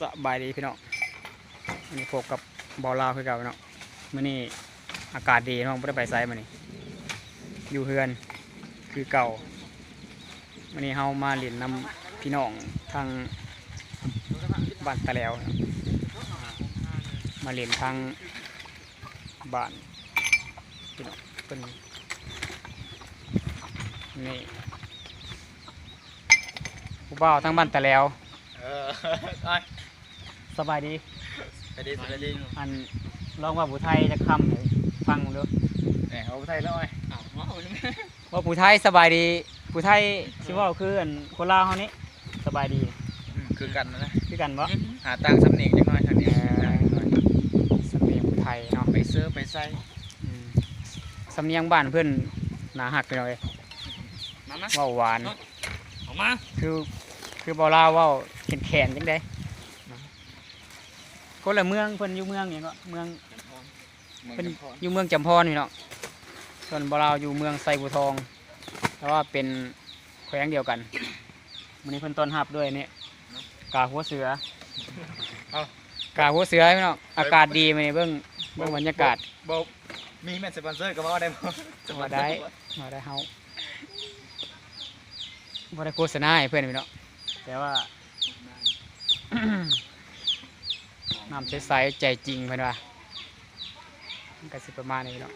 สบายดีพี่น้องวันนี้พบกับบอลลาวคือเก่าพี่น้องมื้อนี้อากาศดีน้องไม่ได้ไปไซมื้อนี้อยู่เฮือนคือเก่าวันนี้เฮามาเล่นนำพี่น้องทางบ้านตะแล้วเนาะมาเล่นทางบ้านพี่น้องเป็นนี่ผู้บ่าวทางบ้านตะแล้วเออ สบายดี ไปดีไปดีอันลองว่าผู้ไทยจะคำให้ฟังดูเนี่ยเอาไทยแล้วไอ้ว่าผู้ไทยสบายดี ผู้ไทยชิว่าคืออันคนลาวเฮานี้สบายดีคือกันนะคือกันบ่หาตังค์สำเนียงจังหน่อยทางนี้สำเนียงผู้ไทยเนาะไปเสื้อไปใส่อืมสำเนียงบ้านเพื่อนหนาหักไปหน่อยมามาเว้าหวานออกมาคือคือบ่ลาวเว้าแขนๆจังได๋ คนละเมืองเพิ่นอยู่เมืองหยังก็เมืองเป็นอยู่เมืองจำพรนี่เนาะส่วนบราวอยู่เมืองไซบูทองแต่ว่าเป็นแขวงเดียวกันวันนี้เพิ่นต้อนรับด้วยเนี่ยกาหัวเสือกาหัวเสือพี่น้องอากาศดีมาเนี่เบื้องเบื้องบรรยากาศบ่มีแม่นสปอนเซอร์ก็ว่าได้บ่มาได้มาได้เฮาบ่ได้โฆษณาให้เพื่อนพี่น้องแต่ว่า น้ำใสๆใจจริงเพื่อนว่ามันก็สิประมาณนี้พี่น้อง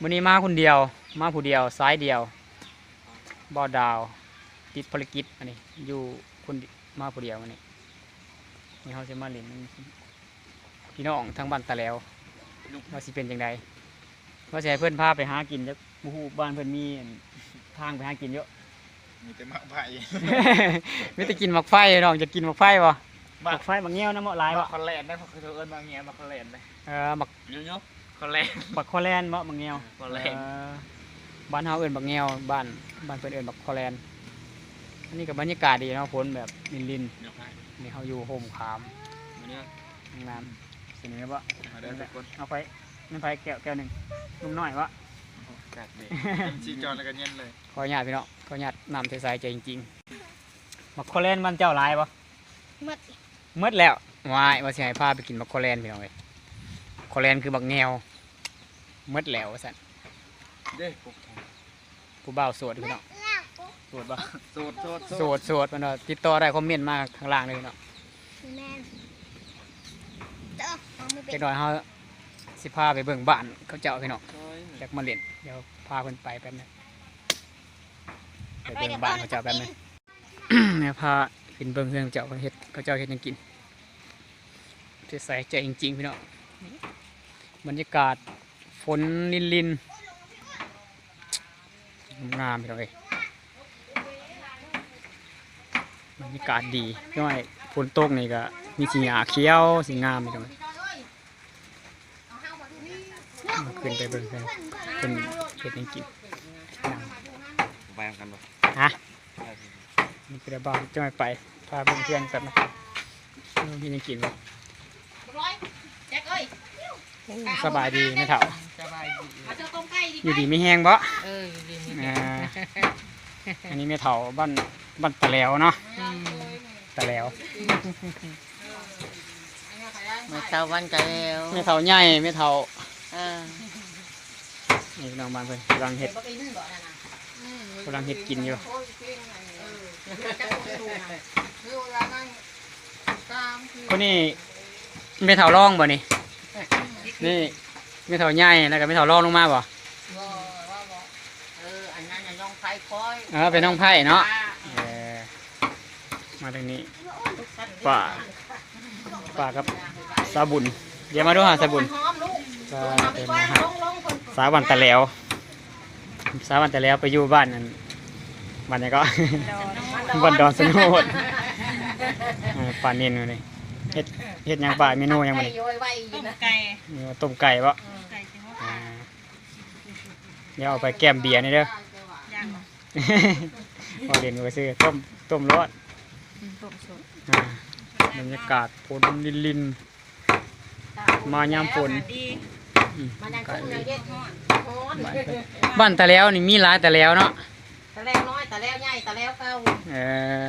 วันนี้มาคนเดียว มาผู้เดียวซ้ายเดียวบ่ดาวติดภารกิจอันนี้อยู่คนเดีมาผู้เดียววันนี้นี่เขาจะมาเล่นพี่น้องทางบ้านตะแล้วว่าสิเป็นจังไดว่าจะให้เพื่อนพาไปหากินจักหมู่ฮู้บ้านเพื่อนมีอันทางไปหากินเยอะมีแต่มะไผ่ไม่แต่กินหมักไฟน้องจะกินหมักไฟบ่ หมามักไฟหมักเงี้ยวน้ำเหมาะหลายมาบ่คอนแลนได้เพราะคือเอิ้นมาเงี้ยมาคอนแลนได้เออหมักยุ่ยคอนแลนบักคอแลนบ่หมักเงี้ยวคอนแลนเออบ้านเฮาเอิ้นบักเงี้ยวบ้านบ้านเพิ่นเอิ้นบักคอแลนอันนี้ก็บรรยากาศดีเนาะฝนแบบลินๆนี่เฮาอยู่โฮมขามมันเนี่ยห้องน้ำสินี่บ่มาได้ทุกคนเอาไปนั่นไปแก้วแก้วหนึงนุ่มน้อยบ่กัดเด็กชีจอนแล้วก็เย็นเลยขออนุญาตพี่น้องขออนุญาตน้ำใสๆใจจริงๆบักคอแลนบ้านเจ้าหลายบ่หมด หมดแล้ววายว่าสิให้พาไปกินบักคอแลนพี่น้องเอ้ยคอแลนคือบักแงวหมดแล้วว่าซั่นเด้ปุ๊บผู้บ่าวโสดพี่น้องโสดบ่โสดโสดโสดโสดมันเนาะติดต่อได้คอมเมนต์มาข้างล่างเลยพี่น้องแม่นเด้อเอามือเป็จันกหน่อยเฮาสิพาไปเบิ่งบ้านเขาเจ้าพี่น้องอยากมาเล่นเดี๋ยวพาเพิ่นไปแป๊บนึงไปเบิ่งบ้านเขาเจ้าแป๊บนึง เนี่ยพา ขึ้นเบิ่งเรื่องเจ้าเขาเฮ็ดเขาเจ้าเฮ็ดยังกินจะใส่ใจจริงๆพี่น้องบรรยากาศฝนลินลินงามพี่น้องเอ้ยบรรยากาศดีพี่น้อยฝนตกนี่ก็มีสีหญ้าเขียวสีงามพี่น้องเอ้ขึ้นไปเบิ่งกันเป็นเฮ็ดยังกินนั่งไปกันบ่ นี่คือบ้านจะไม่ไปพาเพื่อนๆแบบนะครับพี่ยังกินบ่ร้อยแจ็คเอ้ยสบายดีไหมเถ่าสบายดีมาเจอต้มไก่ดีอยู่ดีไม่แห้งบ่เออดีนี่อ่าอันนี้แม่เถ่าบ้านบ้านตะแหล้วเนาะตะแหล้วมาเช้าวันกันแล้วแม่เถ่าใหญ่แม่เถ่าเออนี่พี่น้องบ้านเพิ่นกำลังเฮ็ดกำลังเฮ็ดกินอยู่ คนนี้แม่เถ่าร่องบ่นี่นี่แม่เถ่าใหญ่แล้วก็แม่เถ่าร่องลงมาบ่บ่ว่าบ่เอออันนั้นน่ะน้องไฟคอยเออเป็นน้องไผ่เนาะเออมาทางนี้ป่าป่ากับสาบุญเดี๋ยวมาดูหาสาบุญหอมลูกสาเอาไปเป็นก่อนมาหาลงลงคนสาวันตะแล้ว สาวันตะแล้วไปอยู่บ้านนั่น บ้านไหนก็บ้านดอนสนุดเออป่าเนียนอยู่นี่เฮ็ดเฮ็ดหยังป่าเมนูหยังบ่นี่โยยไว้อยู่นะไก่เออต้มไก่บ่ไก่ที่เขาอ่าเดี๋ยวเอาไปแก้มเบียร์นี่เด้อย่างพอเรียนก็ซื้อต้มต้มรสต้มสดอ่าบรรยากาศฝนลินลินๆมายามฝนดีอืมมันยังคงยังเย็ดฮ้อนฮ้อนบ้านเพิ่นบ้านตะแล้วนี่มีหลายตะแล้วเนาะตะแล้วน้อย ตะแล้วใหญ่ตะแล้วเก่าเอ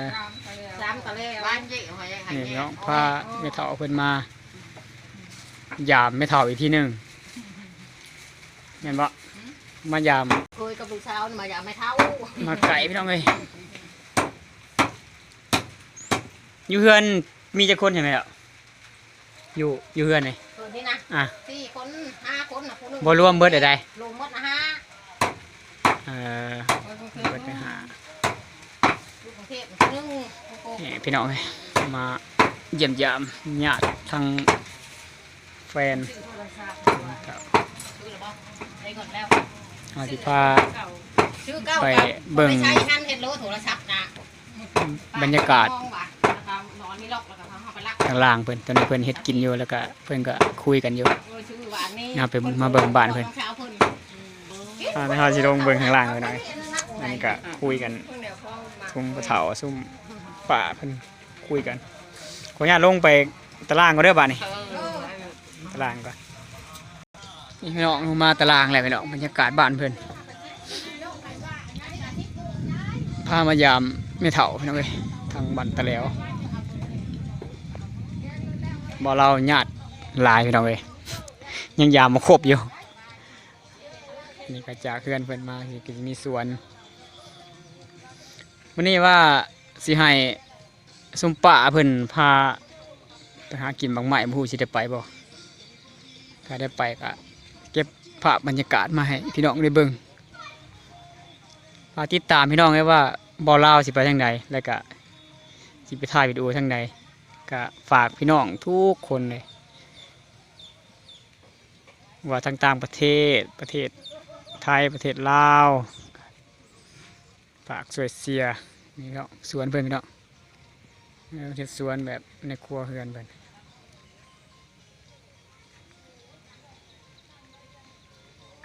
อตะแล้วสามตะเลบ้านยี่หอยนี่พี่น้องพาแม่เฒ่าเพิ่นมายามแม่เฒ่าอีกทีหนึงเห็นบ่มายามเคยกับลูกสาวมาอย่าไม่เท่ามาไก่พี่น้องเอ้ยอยู่เฮือนมีจักคนใช่ไหมอะอยู่อยู่เฮือนนี่คนนี้นะอะสี่คนห้าคนนะคนนึงบ่รวมเบิดได้รวมหมดนะฮะเออเบิดไปหา ลูกกรุงเทพหนึ่ง นี่ พี่น้องเอ้ยมาเยี่ยมยามญาติทางแฟนครับอหรือเปล่าได้ก่อนแล้วมาสิพาชื่อเก้าไปเบิ่งไม่ใช่ท่านเห็นโลโทรศัพท์นบรรยากาศมองว่ะแล้วก็นอนนี่ล็อกแล้วก็พาเขาไปลักข้างล่างเพิ่นตอนนี้เพิ่นเฮ็ดกินอยู่แล้วก็เพิ่นก็คุยกันอยู่เออชื่อว่าอันนี้เอาไปมาเบิ่งบ้านเพิ่นต้องเช้าเพิ่นอาไม่เฮาสิลงเบิ่งข้างล่างไปหน่อยอันนี้ก็คุยกันเดี๋ยวพ่มาซุ่มปะเถาซุ่ม ป่าเพิ่นคุยกันขออนุญาตลงไปตารางก็เด้อบ้านนี่ตารางก่อนนี่พี่น้องลงมาตารางแหละพี่น้องบรรยากาศบ้านเพิ่นพามายามไม่เฒ่าพี่น้องเอ้ยทางบ้านตะแล้วบ่เราญาติหลายพี่น้องเอ้ยยังยามมาครบอยู่นี่ก็จากเพื่อนเพิ่นมาที่ก็สิมีสวนวันนี้ว่า สิให้ซุมป่าเพิ่นพาไปหากินบางไม้บ่ฮู้สิได้ไปบ่ถ้าได้ไปก็เก็บภาพบรรยากาศมาให้พี่น้องได้เบิ่งฝากติดตามพี่น้องให้ว่าบอลาวสิไปทางใดแล้วก็สิไปถ่ายวิดีโอทางใดก็ฝากพี่น้องทุกคนเลยว่าทางต่างประเทศประเทศไทยประเทศลาวฝากช่วยเสีย นี่เนาะสวนเพิ่นพี่น้องเฮ็ดสวนแบบในครัวเฮือนเพิ่น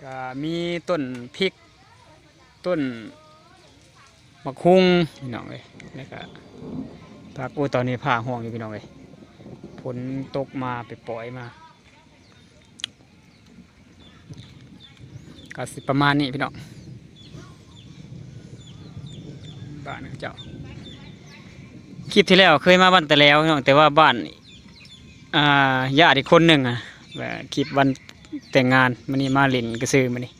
ก็มีต้นพริก ต้นมะคุงพี่น้องเลยแล้วก็ผักโอ้ตอนนี้ผ่าห่วงอยู่พี่น้องเลยฝนตกมาไปปล่อยมาก็สิประมาณนี้พี่น้อง บ้านเจ้าคลิปที่แล้วเคยมาบ้านแต่แล้วน้องแต่ว่าบ้านอ่าญาติอีกคนหนึ่งอะแบบคลิปวันแต่งงานมันนี่มาเลินกระซือมันนี่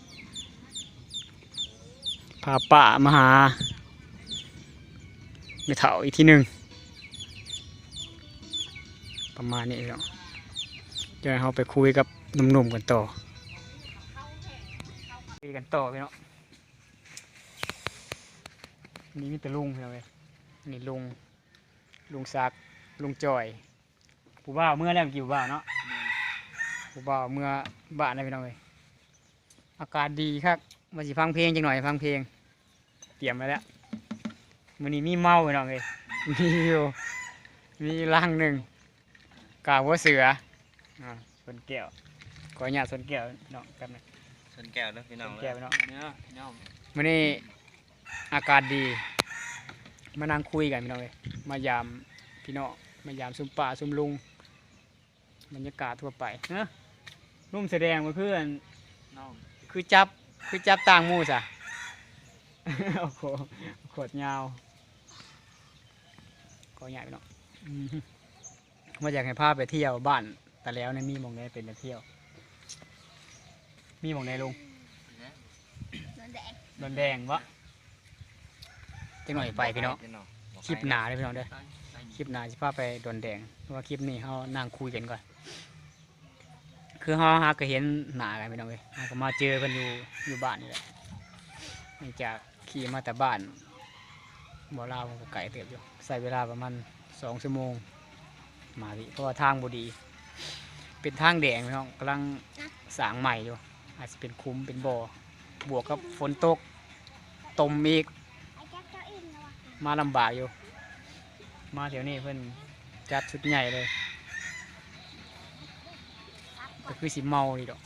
พาป้ามาหาไม่เถ่าอีกทีหนึ่งประมาณนี้เนาะเดี๋ยวเราไปคุยกับหนุ่มๆกันต่อคุยกันต่อพี่เนาะ นี่มีแต่ลุงพี่เนาะเว้ยนี่ลุงลุงซักลุงจอยผู้บ่าวเมื่อแล้วเมื่อกี่ผู้บ่าวเนาะผู้บ่าวเมื่อบ้านนะพี่น้องเอ้ยอากาศดีครับมาสิฟังเพลงจังหน่อยฟังเพลง เตรียมไว้แล้วมื้อนี้มีเมาพี่น้องเอ้ยมีอยู่มีลังหนึ่งกาหัวเสืออ่าสนแก้วขออนุญาตสนแก้วพี่น้องกันนะชนแก้วนะพี่สน้องนแก้วพี่น้องเนื้อพี่น้องมื้อนี้ อากาศดี มานั่งคุยกันพี่น้องเอ้ยมายามพี่น้องมายามซุมป่าซุมลุงบรรยากาศทั่วไปเนอะนุ่มแสดงมาเพื่อนน้องคือจับคือจับต่างหมูสะโอ้โหขวดยาวก็ใหญ่ไปเนาะอืมว่าอยากให้พาไปเที่ยวบ้าน แต่แล้วเนี่ยมีหมองไหนเป็นไปเที่ยว มีหมองไหนลุงโดนแดงดอนแดงวะ จังหน่อยไปพี่น้องคลิปหนาเลยพี่น้องเด้อคลิปหนาจะพาไปดอนแดงเพราะว่าคลิปนี้เขานั่งคุยกันก่อน คือเขาหาก็เห็นหนากันพี่น้องเลยเราก็มาเจอกันอยู่อยู่บ้านนี่แหละหลังจากขี่มาแต่บ้านบ่อลาวมันก็ไก่เติบอยู่ใส่เวลาประมาณสองชั่วโมง มาพี่เพราะว่าทางบดี เป็นทางแดงพี่น้องกำลังสร้างใหม่อยู่อาจจะเป็นคุ้มเป็นบ่อบวกกับฝนตกตมอีก มาลำบากอยู่ มาแถวนี้เพิ่นจัดชุดใหญ่เลยก็คือสิเมาดีดอก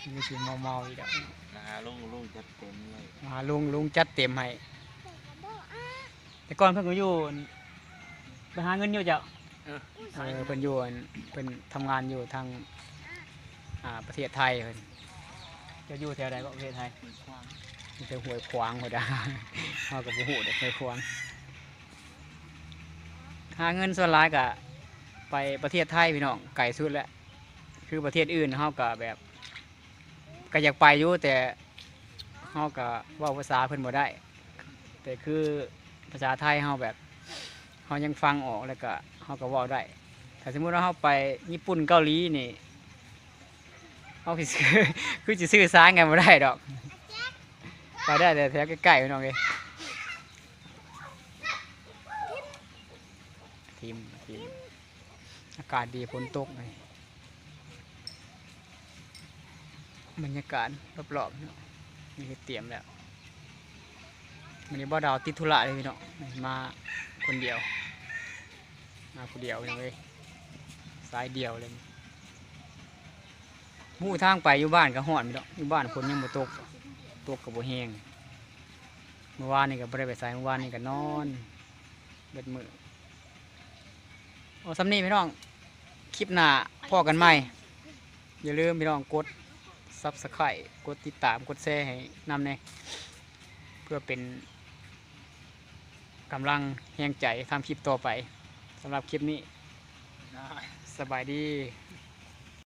คือสิเมาเมาดีดอกนะฮะลุงลุงจะเต็มเลยมาลุงลุงจัดเต็มให้แต่ก่อนเพิ่นก็อยู่ไปหาเงินอยู่เจ้าเออเพิ่นอยู่อั่นเพิ่นทำงานอยู่ทางอ่าประเทศไทยเพิ่นจะอยู่แถวใดก็ประเทศไทย มีแต่หวยขวางหมดอะเขากับหูเด็กหวยขวางหาเงินส่วนร้ายกะไปประเทศไทยพี่น้องไก่สุดแล้วคือประเทศอื่นเฮาก็แบบก็อยากไปอยู่แต่เฮาก็เว้าภาษาเพิ่นบ่ได้ แต่คือภาษาไทยเฮาแบบเฮายังฟังออกแล้วก็เฮาก็เว้าได้ถ้าสมมุติว่าเฮาไปญี่ปุ่นเกาหลีนี่เฮาคือคือสิสื่อสารกันบ่ได้ดอก ไปได้แต่แถวใกล้ๆพี่น้องเอ้ยทีมทีมอากาศดีฝนตกเลยบรรยากาศรอบๆนาะนี่เตรียมแล้วมันนี้บ่ดาวติดธุระเลยพี่น้องมาคนเดียว มาคนเดียวเลยสายเดียวเลยมู่ทางไปอยู่บ้านก็ฮ้อนพี่น้องอยู่บ้านฝนยังบ่ตก ตกกับบ่แหงเมื่อวานนี่ก็บ่ได้ไปใส่เมื่อวานนี่ก็นอน เบ็ดมือโอ้สำนีพี่น้อง คลิปหน้าพ่อกันใหม่ อย่าลืมพี่น้องกดซับสไครต์กดติดตาม กดแชร์ให้นำเน่เพื่อเป็นกำลังแห่งใจทำคลิปต่อไปสำหรับคลิปนี้สบายดี